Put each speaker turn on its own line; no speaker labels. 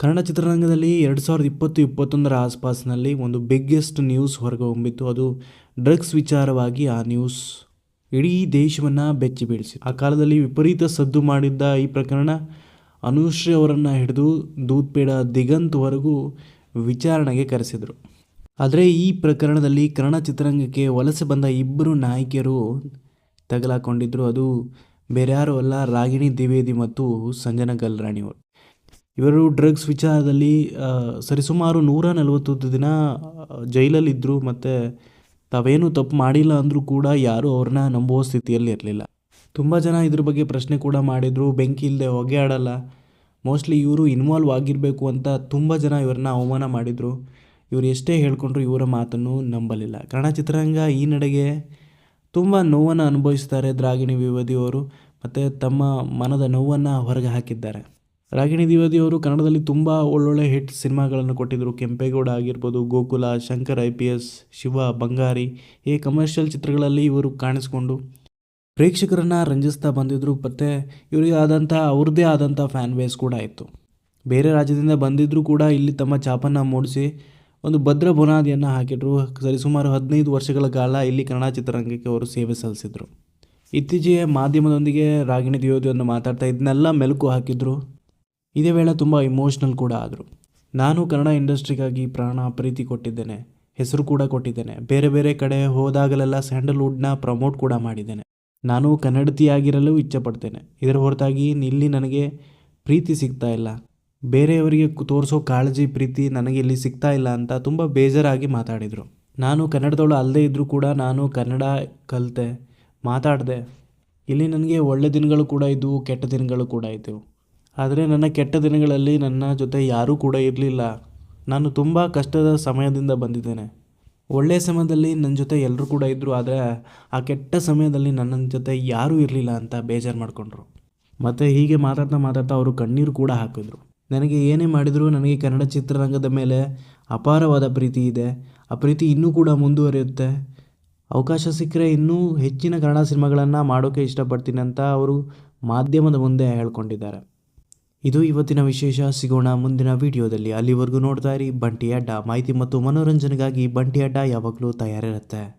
ಕನ್ನಡ ಚಿತ್ರರಂಗದಲ್ಲಿ ಎರಡು ಸಾವಿರದ ಇಪ್ಪತ್ತು, ಇಪ್ಪತ್ತೊಂದರ ಆಸ್ಪಾಸ್ನಲ್ಲಿ ಒಂದು ಬಿಗ್ಗೆಸ್ಟ್ ನ್ಯೂಸ್ ಹೊರಗೆ ಹೊಂಬಿತ್ತು ಅದು ಡ್ರಗ್ಸ್ ವಿಚಾರವಾಗಿ ಆ ನ್ಯೂಸ್ ಇಡೀ ದೇಶವನ್ನು ಬೆಚ್ಚಿ ಬೀಳಿಸಿತು ಆ ಕಾಲದಲ್ಲಿ ವಿಪರೀತ ಸದ್ದು ಮಾಡಿದ್ದ ಈ ಪ್ರಕರಣ ಅನುಶ್ರೀ ಅವರನ್ನು ಹಿಡಿದು ದೂದ್ಪೇಡ ದಿಗಂತ್ವರೆಗೂ ವಿಚಾರಣೆಗೆ ಕರೆಸಿದರು. ಆದರೆ ಈ ಪ್ರಕರಣದಲ್ಲಿ ಕನ್ನಡ ಚಿತ್ರರಂಗಕ್ಕೆ ವಲಸೆ ಬಂದ ಇಬ್ಬರು ನಾಯಕಿಯರು ತಗಲಾಕೊಂಡಿದ್ದರು ಅದು ಬೇರೆ ಯಾರೂ ಅಲ್ಲ, ರಾಗಿಣಿ ದ್ವಿವೇದಿ ಮತ್ತು ಸಂಜನಾ ಗಲ್ರಾಣಿಯವರು ಇವರು ಡ್ರಗ್ಸ್ ವಿಚಾರದಲ್ಲಿ ಸರಿಸುಮಾರು ನೂರ ನಲವತ್ತೊಂದು ದಿನ ಜೈಲಲ್ಲಿದ್ದರು ಮತ್ತು ತಾವೇನು ತಪ್ಪು ಮಾಡಿಲ್ಲ ಅಂದರೂ ಕೂಡ ಯಾರೂ ಅವ್ರನ್ನ ನಂಬುವ ಸ್ಥಿತಿಯಲ್ಲಿ ಇರಲಿಲ್ಲ. ತುಂಬ ಜನ ಇದ್ರ ಬಗ್ಗೆ ಪ್ರಶ್ನೆ ಕೂಡ ಮಾಡಿದರು, ಬೆಂಕಿ ಇಲ್ಲದೆ ಹೊಗೆ ಆಡಲ್ಲ ಮೋಸ್ಟ್ಲಿ ಇವರು ಇನ್ವಾಲ್ವ್ ಆಗಿರಬೇಕು ಅಂತ ತುಂಬ ಜನ ಇವ್ರನ್ನ ಅವಮಾನ ಮಾಡಿದರು. ಇವರು ಎಷ್ಟೇ ಹೇಳ್ಕೊಂಡ್ರು ಇವರ ಮಾತನ್ನು ನಂಬಲಿಲ್ಲ. ಕನ್ನಡ ಚಿತ್ರರಂಗ ಈ ನಡೆಗೆ ತುಂಬ ನೋವನ್ನು ಅನುಭವಿಸ್ತಾರೆ ದ್ರಾಗಿಣಿ ವಿವದಿಯವರು ಮತ್ತು ತಮ್ಮ ಮನದ ನೋವನ್ನು ಹೊರಗೆ ಹಾಕಿದ್ದಾರೆ. ರಾಗಿಣಿ ದ್ವಿವೇದಿಯವರು ಕನ್ನಡದಲ್ಲಿ ತುಂಬ ಒಳ್ಳೊಳ್ಳೆ ಹಿಟ್ ಸಿನಿಮಾಗಳನ್ನು ಕೊಟ್ಟಿದ್ದರು. ಕೆಂಪೇಗೌಡ ಆಗಿರ್ಬೋದು, Gokula, Shankar I P S, Shiva, Bangari ಈ ಕಮರ್ಷಿಯಲ್ ಚಿತ್ರಗಳಲ್ಲಿ ಇವರು ಕಾಣಿಸ್ಕೊಂಡು ಪ್ರೇಕ್ಷಕರನ್ನು ರಂಜಿಸ್ತಾ ಬಂದಿದ್ದರು ಮತ್ತು ಇವರಿಗೆ ಆದಂಥ ಅವ್ರದ್ದೇ ಆದಂಥ ಫ್ಯಾನ್ ಬೇಸ್ ಕೂಡ ಇತ್ತು. ಬೇರೆ ರಾಜ್ಯದಿಂದ ಬಂದಿದ್ದರೂ ಕೂಡ ಇಲ್ಲಿ ತಮ್ಮ ಛಾಪನ್ನು ಮೂಡಿಸಿ ಒಂದು ಭದ್ರ ಬುನಾದಿಯನ್ನು ಹಾಕಿದ್ರು. ಸರಿಸುಮಾರು ಹದಿನೈದು ವರ್ಷಗಳ ಕಾಲ ಇಲ್ಲಿ ಕನ್ನಡ ಚಿತ್ರರಂಗಕ್ಕೆ ಅವರು ಸೇವೆ ಸಲ್ಲಿಸಿದರು. ಇತ್ತೀಚೆಗೆ ಮಾಧ್ಯಮದೊಂದಿಗೆ ರಾಗಿಣಿ ದ್ವಿವೇದಿಯನ್ನು ಮಾತಾಡ್ತಾ ಇದನ್ನೆಲ್ಲ ಮೆಲುಕು ಹಾಕಿದ್ರು. ಇದೇ ವೇಳೆ ತುಂಬ ಇಮೋಷ್ನಲ್ ಕೂಡ ಆದರು. ನಾನು ಕನ್ನಡ ಇಂಡಸ್ಟ್ರಿಗಾಗಿ ಪ್ರಾಣ ಪ್ರೀತಿ ಕೊಟ್ಟಿದ್ದೇನೆ, ಹೆಸರು ಕೂಡ ಕೊಟ್ಟಿದ್ದೇನೆ, ಬೇರೆ ಬೇರೆ ಕಡೆ ಹೋದಾಗಲೆಲ್ಲ ಸ್ಯಾಂಡಲ್ವುಡ್ನ ಪ್ರಮೋಟ್ ಕೂಡ ಮಾಡಿದ್ದೇನೆ. ನಾನು ಕನ್ನಡತಿಯಾಗಿರಲು ಇಚ್ಛೆಪಡ್ತೇನೆ, ಇದರ ಹೊರತಾಗಿ ಇಲ್ಲಿ ನನಗೆ ಪ್ರೀತಿ ಸಿಗ್ತಾ ಇಲ್ಲ. ಬೇರೆಯವರಿಗೆ ತೋರಿಸೋ ಕಾಳಜಿ, ಪ್ರೀತಿ ನನಗೆ ಇಲ್ಲಿ ಸಿಗ್ತಾ ಇಲ್ಲ ಅಂತ ತುಂಬ ಬೇಜಾರಾಗಿ ಮಾತಾಡಿದರು. ನಾನು ಕನ್ನಡದವಳು ಅಲ್ಲದೇ ಇದ್ದರೂ ಕೂಡ ನಾನು ಕನ್ನಡ ಕಲಿತೆ, ಮಾತಾಡಿದೆ. ಇಲ್ಲಿ ನನಗೆ ಒಳ್ಳೆ ದಿನಗಳು ಕೂಡ ಇದ್ದವು, ಕೆಟ್ಟ ದಿನಗಳು ಕೂಡ ಇದ್ದವು. ಆದರೆ ನನ್ನ ಕೆಟ್ಟ ದಿನಗಳಲ್ಲಿ ನನ್ನ ಜೊತೆ ಯಾರೂ ಕೂಡ ಇರಲಿಲ್ಲ. ನಾನು ತುಂಬ ಕಷ್ಟದ ಸಮಯದಿಂದ ಬಂದಿದ್ದೇನೆ. ಒಳ್ಳೆಯ ಸಮಯದಲ್ಲಿ ನನ್ನ ಜೊತೆ ಎಲ್ಲರೂ ಕೂಡ ಇದ್ದರು ಆದರೆ ಆ ಕೆಟ್ಟ ಸಮಯದಲ್ಲಿ ನನ್ನ ಜೊತೆ ಯಾರೂ ಇರಲಿಲ್ಲ ಅಂತ ಬೇಜಾರು ಮಾಡಿಕೊಂಡ್ರು. ಮತ್ತು ಹೀಗೆ ಮಾತಾಡ್ತಾ ಮಾತಾಡ್ತಾ ಅವರು ಕಣ್ಣೀರು ಕೂಡ ಹಾಕಿದ್ರು. ನನಗೆ ಏನೇ ಮಾಡಿದರೂ ನನಗೆ ಕನ್ನಡ ಚಿತ್ರರಂಗದ ಮೇಲೆ ಅಪಾರವಾದ ಪ್ರೀತಿ ಇದೆ. ಆ ಪ್ರೀತಿ ಇನ್ನೂ ಕೂಡ ಮುಂದುವರಿಯುತ್ತೆ. ಅವಕಾಶ ಸಿಕ್ಕರೆ ಇನ್ನೂ ಹೆಚ್ಚಿನ ಕನ್ನಡ ಸಿನಿಮಾಗಳನ್ನು ಮಾಡೋಕ್ಕೆ ಇಷ್ಟಪಡ್ತೀನಿ ಅಂತ ಅವರು ಮಾಧ್ಯಮದ ಮುಂದೆ ಹೇಳ್ಕೊಂಡಿದ್ದಾರೆ. ಇದು ಇವತ್ತಿನ ವಿಶೇಷ. ಸಿಗೋಣ ಮುಂದಿನ ವಿಡಿಯೋದಲ್ಲಿ. ಅಲ್ಲಿವರೆಗೂ ನೋಡ್ತಾ ಇರಿ. ಬಂಟಿ ಅಡ್ಡ. ಮಾಹಿತಿ ಮತ್ತು ಮನೋರಂಜನೆಗಾಗಿ ಬಂಟಿ ಅಡ್ಡ ಯಾವಾಗಲೂ ತಯಾರಿರುತ್ತೆ.